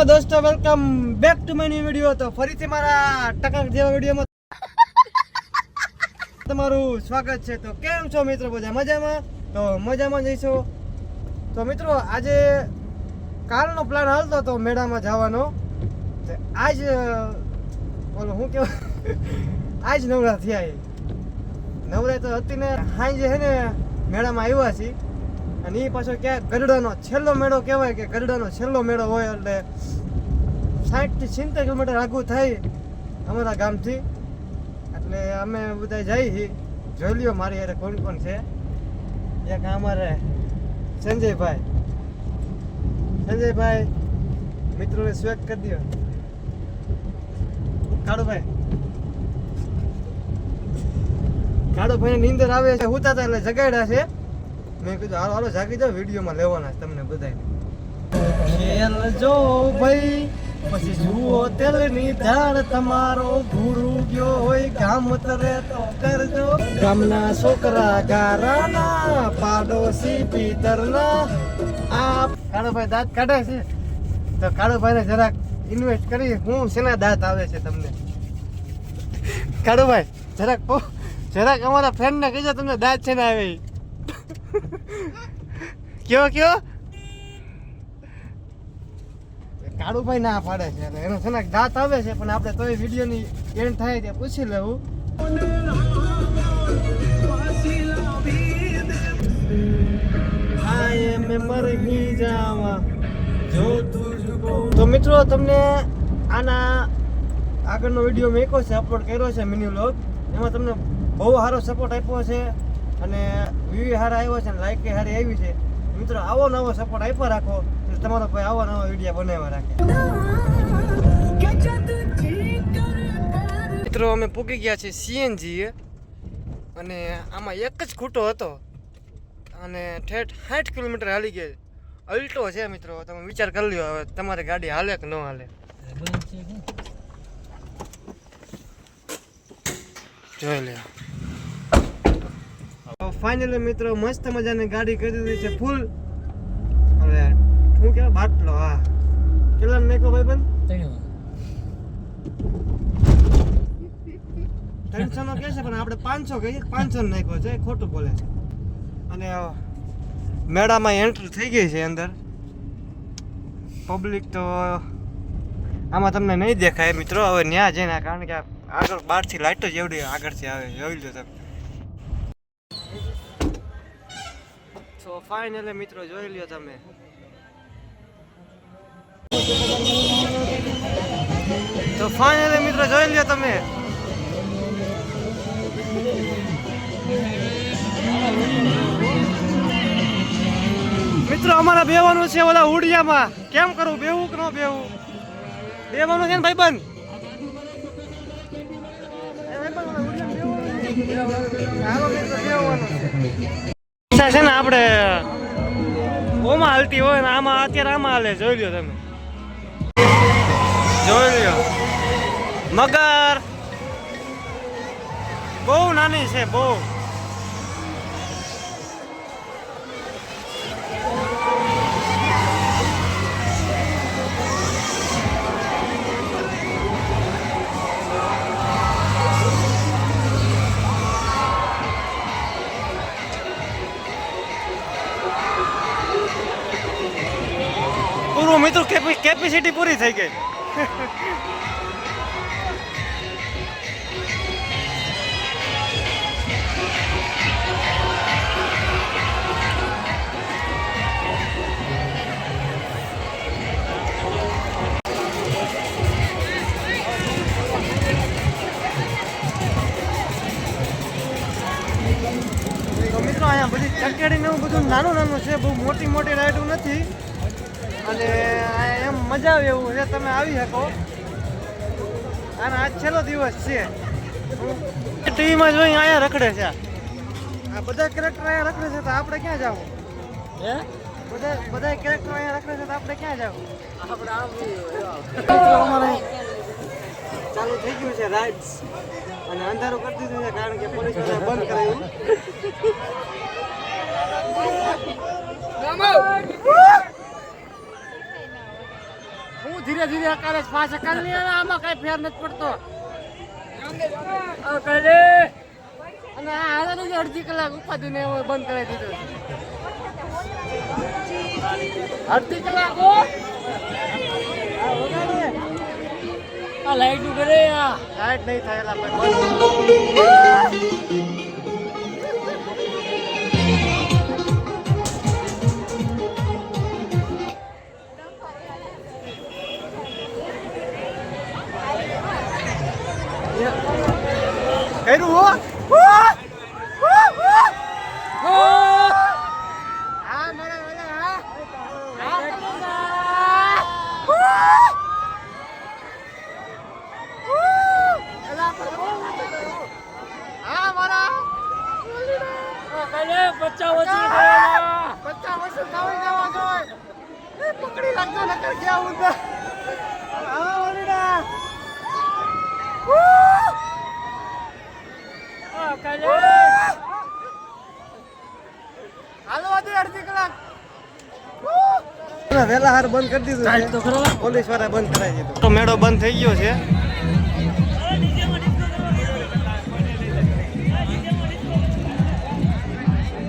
Hello દોસ્તો welcome back to my new video તો ફરીથી મારા ટકા જેવા વિડીયોમાં તમારું સ્વાગત છે. તો કેમ છો મિત્રો? બધા મજામાં? તો મજામાં જઈશો તો મિત્રો, આજે કાલનો પ્લાન હાલતો હતો મેળામાં જવાનો. આજ બોલો, હું કેવું? આજ નવરા થયા નવરા તો હતી ને સાંજે હે ને મેળામાં આવ્યા છીએ. અને એ પાછો ક્યાંક ગરડાનો છેલ્લો મેળો કહેવાય કે ગરડાનો છેલ્લો મેળો હોય એટલે સાઠથી સિત્તેર કિલોમીટર આગું થાય અમારા ગામથી. એટલે અમે બધા જઈએ જોઈ લ્યો મારી યારે કોણ કોણ છે. એક અમારે સંજયભાઈ. સંજયભાઈ, મિત્રોને સ્વેગ કરી દો કાળુભાઈ કાળુભાઈ નીંદર આવે છે હુતા એટલે જગાડ્યા છે. મેં કીધું, હાલો હાલો, જાગી જાઓ, વિડીયોમાં લેવાના તમને બધાને ખેલ જો ભાઈ, પછી જુઓ તેલની ધાડ તમારો ગુરુ ગયો હોય, ગામ તરે તો કરજો. ગામના છોકરા ગારાના, પાડોશી પિતરના. આ કાળુભાઈ દાંત કાઢે છે. તો કાળુભાઈને જરાક ઇન્વેસ્ટ કરી, હું શેના દાંત આવે છે તમને? કાળુભાઈ, જરાક જરાક અમારા ફ્રેન્ડને કહેજો તમને દાંત છે ને આવે. કયો કયો? કાળુભાઈ ના પાડે છે એટલે એનો છે ને દાંત આવે છે પણ આપણે તોય વિડીયોની એન્ડ થાય ત્યાં પૂછી લેવું. હાય મે મરી જાવા. જો તુજકો તો મિત્રો તમને આના આગળનો વીડિયો મેં છે અપલોડ કર્યો છે મિની વ્લોગ એમાં તમને બહુ સારો સપોર્ટ આપ્યો છે. અને વ્યૂ હાર આવ્યો છે અને લાઈક સારી આવી છે. મિત્રો, આવો નવો સપોર્ટ આપ્યો રાખો, તો તમારો ભાઈ આવો નવો વીડિયો બનાવ્યા રાખે. મિત્રો, અમે પૂકી ગયા છીએ સીએનજી અને આમાં એક જ ખૂટો હતો. અને ઠેઠ સાઠ કિલોમીટર હાલી ગયા. અલ્ટો છે, મિત્રો, તમે વિચાર કરી લ્યો, હવે તમારી ગાડી હાલે કે ન હાલે. જોઈ લે ફાઇનલી મિત્રો મસ્ત મજાની ગાડી કરી દીધી છે ફૂલ હવે શું કહેવાય બાટલો, હા. કેટલા મેકો ભાઈ બંધ ત્રણસો નો કે છે પણ આપણે પાંચસો કહીએ. પાંચસો નાખ્યો છે, ખોટું બોલે છે. અને મેળામાં એન્ટ્રી થઈ ગઈ છે અંદર. પબ્લિક તો આમાં તમને નહીં દેખાય મિત્રો. હવે ન્યા જઈને કારણ કે આગળ બહારથી લાઇટો જ એવડી આગળથી આવે જોઈ લો તમે. તો ફાઇનલી મિત્રો જોઈ લ્યો તમે. તો ફાઇનલી મિત્રો જોઈ લ્યો તમે. મિત્રો અમારે બેવાનું છે ઓલા ઉડિયામાં. કેમ કરું? બેવું કે ન બેવું બેવાનું છે ને ઉડિયામાં મિત્રો, બેવાનું છે. ઈચ્છા છે ને આપણે ઓમાં હાલતી હોય ને આમાં અત્યારે આમાં હાલે, જોઈ લ્યો તમે. જોઈ લ્યો. મગર. બહુ નાની છે, બહુ. મિત્રો કેપેસિટી પૂરી થઈ ગઈ. મિત્રો, અહીંયા બધી ચકેડીને એવું બધું નાનું નાનું છે, બહુ મોટી મોટી રાઈડું નથી. અને આ એમ મજા આવે એવું છે. તમે આવી શકો. અને આજ છેલ્લો દિવસ છે. ટીવીમાં જોઈ અહીંયા રખડે છે. આ બધા કેરેક્ટર અહીંયા રખડે છે તો આપણે ક્યાં જવું? હે? બધા બધા કેરેક્ટર અહીંયા રખડે છે તો આપણે ક્યાં જવું? આપણે ચાલુ થઈ ગયું છે રાઇડ્સ અને અંધારું કરી દીધું છે કારણ કે પોલીસ બંધ કરાયું શું કરે અકાલ નહીં આવે આમાં કઈ ફેર નથી પડતો. અને આ હાલનું જે અડધી કલાક ઉપાધિ ને બંધ કરાવી દીધું અડધી કલાક આ લાઈટનું કરે આ. લાઈટ નહીં થયેલા જોઈએ એ પકડી રાખજો નકર ગયા હું હા વરુડા અકલે હાલો હજી અડધી કલાક વેલા હાર બંધ કરી દીધું પોલીસવાળા બંધ કરાવી દીધું. તો મેળો બંધ થઈ ગયો છે.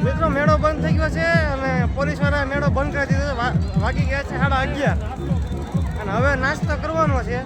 મિત્રો મેળો બંધ થઈ ગયો છે અને પોલીસવાળા મેળો બંધ કરી દીધો વાગી ગયા છે સાડા અગિયાર. અને હવે નાસ્તો કરવાનો છે.